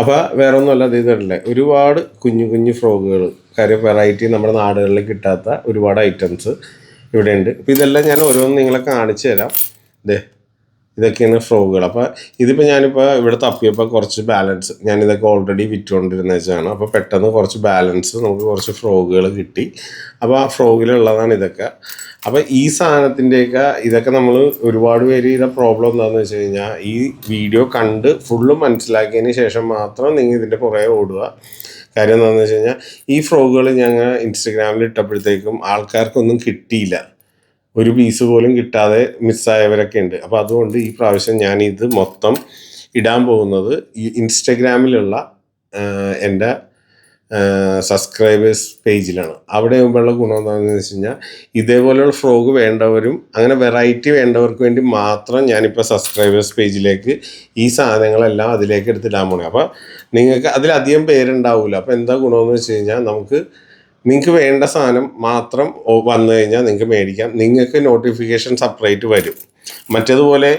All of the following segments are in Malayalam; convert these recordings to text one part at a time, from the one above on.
അപ്പോൾ വേറെ ഒന്നുമല്ല അത് ഇതല്ലേ. ഒരുപാട് കുഞ്ഞു കുഞ്ഞു ഫ്രോഗുകൾ കാര്യം വെറൈറ്റി നമ്മുടെ നാടുകളിൽ കിട്ടാത്ത ഒരുപാട് ഐറ്റംസ് ഇവിടെയുണ്ട്. അപ്പോൾ ഇതെല്ലാം ഞാൻ ഓരോന്ന് നിങ്ങളെ കാണിച്ചു തരാം. ദേ ഇതൊക്കെയാണ് ഫ്രോഗുകൾ. അപ്പോൾ ഇതിപ്പോൾ ഞാനിപ്പോൾ ഇവിടെ തപ്പിയപ്പോൾ കുറച്ച് ബാലൻസ് ഞാനിതൊക്കെ ഓൾറെഡി വിറ്റുകൊണ്ടിരുന്ന വെച്ചാണ്. അപ്പോൾ പെട്ടെന്ന് കുറച്ച് ബാലൻസ് നമുക്ക് കുറച്ച് ഫ്രോഗുകൾ കിട്ടി. അപ്പോൾ ആ ഫ്രോഗിലുള്ളതാണ് ഇതൊക്കെ. അപ്പോൾ ഈ സാധനത്തിന്റെയൊക്കെ ഇതൊക്കെ നമ്മൾ ഒരുപാട് പേര് ചെയ്ത പ്രോബ്ലം എന്താണെന്ന് വെച്ച് കഴിഞ്ഞാൽ ഈ വീഡിയോ കണ്ട് ഫുള്ള് മനസ്സിലാക്കിയതിന് ശേഷം മാത്രം നിങ്ങൾ ഇതിന്റെ പുറകെ ഓടുക. കാര്യം എന്താണെന്ന് വെച്ച് കഴിഞ്ഞാൽ ഈ ഫ്രോഗുകൾ ഞങ്ങൾ ഇൻസ്റ്റഗ്രാമിൽ ഇട്ടപ്പോഴത്തേക്കും ആൾക്കാർക്കൊന്നും കിട്ടിയില്ല. ഒരു പീസ് പോലും കിട്ടാതെ മിസ്സായവരൊക്കെ ഉണ്ട്. അപ്പോൾ അതുകൊണ്ട് ഈ പ്രാവശ്യം ഞാൻ ഇത് മൊത്തം ഇടാൻ പോകുന്നത് ഈ ഇൻസ്റ്റഗ്രാമിലുള്ള എന്റെ സബ്സ്ക്രൈബേഴ്സ് പേജിലാണ് അവിടെ ആകുമ്പോഴുള്ള ഗുണം എന്താണെന്ന് വെച്ച് കഴിഞ്ഞാൽ ഇതേപോലെയുള്ള ഫ്രോഗ് വേണ്ടവരും അങ്ങനെ വെറൈറ്റി വേണ്ടവർക്ക് വേണ്ടി മാത്രം ഞാനിപ്പോൾ സബ്സ്ക്രൈബേഴ്സ് പേജിലേക്ക് ഈ സാധനങ്ങളെല്ലാം അതിലേക്ക് എടുത്തിടാൻ പോണേ. അപ്പോൾ നിങ്ങൾക്ക് അതിലധികം പേരുണ്ടാവില്ല അപ്പോൾ എന്താ ഗുണമെന്ന് വെച്ച് കഴിഞ്ഞാൽ നമുക്ക് നിങ്ങൾക്ക് വേണ്ട സാധനം മാത്രം വന്നു കഴിഞ്ഞാൽ നിങ്ങൾക്ക് മേടിക്കാം. നിങ്ങൾക്ക് നോട്ടിഫിക്കേഷൻ സെപ്പറേറ്റ് വരും. മറ്റേതുപോലെ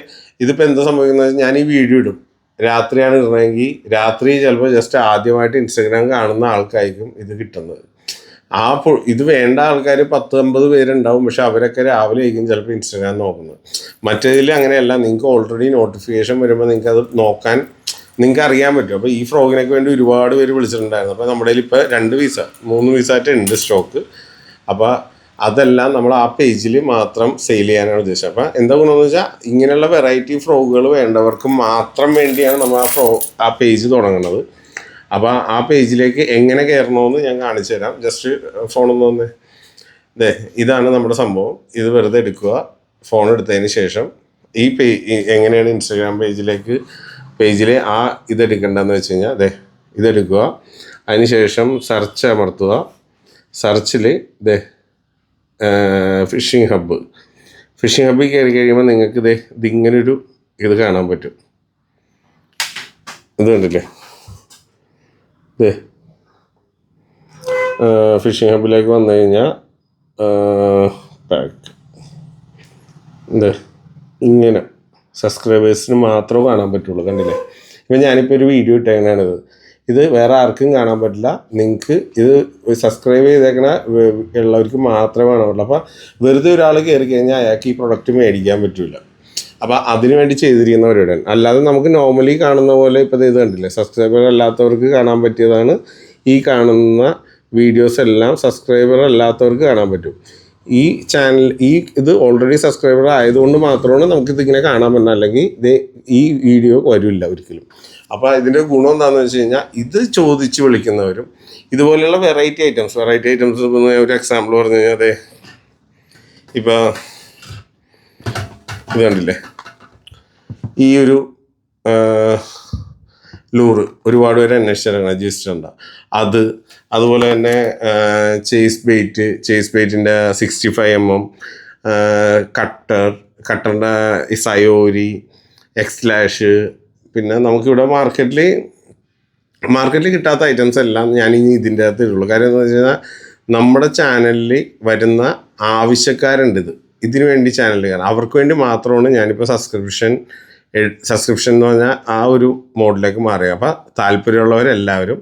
ഇതിപ്പോൾ എന്താ സംഭവിക്കുന്നത് ഞാൻ ഈ വീഡിയോ ഇടും. രാത്രിയാണ് ഇടണമെങ്കിൽ രാത്രി ചിലപ്പോൾ ജസ്റ്റ് ആദ്യമായിട്ട് ഇൻസ്റ്റഗ്രാം കാണുന്ന ആൾക്കാർക്കും ഇത് കിട്ടുന്നത്. ആ ഇത് വേണ്ട ആൾക്കാർ പത്ത് അമ്പത് പേരുണ്ടാവും പക്ഷെ അവരൊക്കെ രാവിലെ ആയിരിക്കും ചിലപ്പോൾ ഇൻസ്റ്റഗ്രാം നോക്കുന്നത്. മറ്റേതിൽ അങ്ങനെയല്ല നിങ്ങൾക്ക് ഓൾറെഡി നോട്ടിഫിക്കേഷൻ വരുമ്പോൾ നിങ്ങൾക്ക് അത് നോക്കാൻ നിങ്ങൾക്ക് അറിയാൻ പറ്റും. അപ്പോൾ ഈ ഫ്രോഗിനൊക്കെ വേണ്ടി ഒരുപാട് പേര് വിളിച്ചിട്ടുണ്ടായിരുന്നു. അപ്പോൾ നമ്മുടെ കയ്യിൽ ഇപ്പോൾ രണ്ട് വീസ മൂന്ന് വീസായിട്ട് ഉണ്ട് സ്റ്റോക്ക് അപ്പോൾ അതെല്ലാം നമ്മൾ ആ പേജിൽ മാത്രം സെയിൽ ചെയ്യാനാണ് ഉദ്ദേശം അപ്പോൾ എന്താ ഗുണമെന്ന് വെച്ചാൽ ഇങ്ങനെയുള്ള വെറൈറ്റി ഫ്രോഗുകൾ വേണ്ടവർക്ക് മാത്രം വേണ്ടിയാണ് നമ്മൾ ആ ഫ്രോ ആ പേജ് തുടങ്ങുന്നത്. അപ്പോൾ ആ പേജിലേക്ക് എങ്ങനെ കയറണമെന്ന് ഞാൻ കാണിച്ചു തരാം. ജസ്റ്റ് ഫോണൊന്ന് വന്നേ. ദേ ഇതാണ് നമ്മുടെ സംഭവം. ഇത് വെറുതെ എടുക്കുക. ഫോൺ എടുത്തതിന് ശേഷം ഈ പേ എങ്ങനെയാണ് ഇൻസ്റ്റാഗ്രാം പേജിലേക്ക് പേജിൽ ആ ഇതെടുക്കേണ്ടതെന്ന് വെച്ച് കഴിഞ്ഞാൽ അതെ ഇതെടുക്കുക. അതിനുശേഷം സെർച്ച് അമർത്തുക. സെർച്ചിൽ ദേ ഫിഷിംഗ് ഹബ്ബ് ഫിഷിംഗ് ഹബ്ബിൽ കയറി കഴിയുമ്പോൾ നിങ്ങൾക്ക് ഇതേ ഇതിങ്ങനൊരു ഇത് കാണാൻ പറ്റും. ഇത് ഇതേ ഫിഷിംഗ് ഹബിലേക്ക് വന്നു കഴിഞ്ഞാൽ പാക്ക് ഇത് ഇങ്ങനെ. സബ്സ്ക്രൈബേഴ്സിന് മാത്രമേ കാണാൻ പറ്റുള്ളൂ കണ്ടില്ലേ? ഇപ്പം ഞാനിപ്പോൾ ഒരു വീഡിയോ ഇട്ടേക്കണാണിത്. ഇത് വേറെ ആർക്കും കാണാൻ പറ്റില്ല. നിങ്ങൾക്ക് ഇത് സബ്സ്ക്രൈബ് ചെയ്തേക്കണ ഉള്ളവർക്ക് മാത്രമേ കാണാൻ പറ്റുള്ളൂ. അപ്പോൾ വെറുതെ ഒരാൾ കയറി കഴിഞ്ഞാൽ അയാൾക്ക് ഈ പ്രൊഡക്റ്റ് മേടിക്കാൻ പറ്റില്ല അപ്പോൾ അതിനു വേണ്ടി ചെയ്തിരിക്കുന്നവരുടെ അല്ലാതെ നമുക്ക് നോർമലി കാണുന്ന പോലെ ഇപ്പോൾ ഇത് കണ്ടില്ലേ? സബ്സ്ക്രൈബർ അല്ലാത്തവർക്ക് കാണാൻ പറ്റിയതാണ് ഈ കാണുന്ന വീഡിയോസ് എല്ലാം സബ്സ്ക്രൈബർ അല്ലാത്തവർക്ക് കാണാൻ പറ്റും. ഈ ചാനൽ ഈ ഇത് ഓൾറെഡി സബ്സ്ക്രൈബർ ആയതുകൊണ്ട് മാത്രമാണ് നമുക്കിത് ഇങ്ങനെ കാണാൻ പറ്റുന്നത്. അല്ലെങ്കിൽ ഇത് ഈ വീഡിയോ വരില്ല ഒരിക്കലും. അപ്പോൾ ഇതിന്റെ ഗുണം എന്താണെന്ന് വെച്ച് കഴിഞ്ഞാൽ ഇത് ചോദിച്ച് വിളിക്കുന്നവരും ഇതുപോലെയുള്ള വെറൈറ്റി ഐറ്റംസ് വെറൈറ്റി ഐറ്റംസ് ഒരു എക്സാമ്പിൾ പറഞ്ഞു കഴിഞ്ഞാൽ അതെ ഇപ്പോൾ ഇത് കണ്ടില്ലേ? ഈ ഒരു ലൂറ് ഒരുപാട് പേര് അന്വേഷിച്ചിറങ്ങണം രജിസ്റ്റർ അത് അതുപോലെ തന്നെ chase bait chase ബെയ്റ്റിന്റെ sixty five M M cutter കട്ടറിന്റെ സയോരി എക്സ്ലാഷ് പിന്നെ നമുക്കിവിടെ മാർക്കറ്റിൽ മാർക്കറ്റിൽ കിട്ടാത്ത ഐറ്റംസ് എല്ലാം ഞാൻ ഇനി ഇതിന്റെ അകത്ത് ഇടുള്ളൂ. കാര്യം എന്താ വെച്ച് കഴിഞ്ഞാൽ നമ്മുടെ ചാനലിൽ വരുന്ന ആവശ്യക്കാരുണ്ട് ഇത്. ഇതിനു വേണ്ടി ചാനൽ അവർക്ക് വേണ്ടി മാത്രമാണ് ഞാനിപ്പോൾ സബ്സ്ക്രിപ്ഷൻ സബ്സ്ക്രിപ്ഷൻ എന്ന് പറഞ്ഞാൽ ആ ഒരു മോഡിലേക്ക് മാറുക. അപ്പോൾ താല്പര്യമുള്ളവരെല്ലാവരും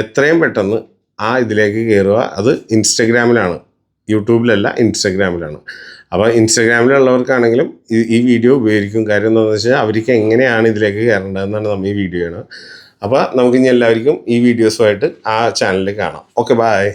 എത്രയും പെട്ടെന്ന് ആ ഇതിലേക്ക് കയറുക അത് ഇൻസ്റ്റഗ്രാമിലാണ് യൂട്യൂബിലല്ല ഇൻസ്റ്റഗ്രാമിലാണ് അപ്പോൾ ഇൻസ്റ്റഗ്രാമിലുള്ളവർക്കാണെങ്കിലും ഈ വീഡിയോ ഉപയോഗിക്കും. കാര്യം എന്താണെന്ന് വെച്ചാൽ അവർക്ക് എങ്ങനെയാണ് ഇതിലേക്ക് കയറേണ്ടതെന്നാണ് നമ്മൾ ഈ വീഡിയോ ആണ് അപ്പോൾ നമുക്കിനി എല്ലാവർക്കും ഈ വീഡിയോസുമായിട്ട് ആ ചാനലിൽ കാണാം. Okay bye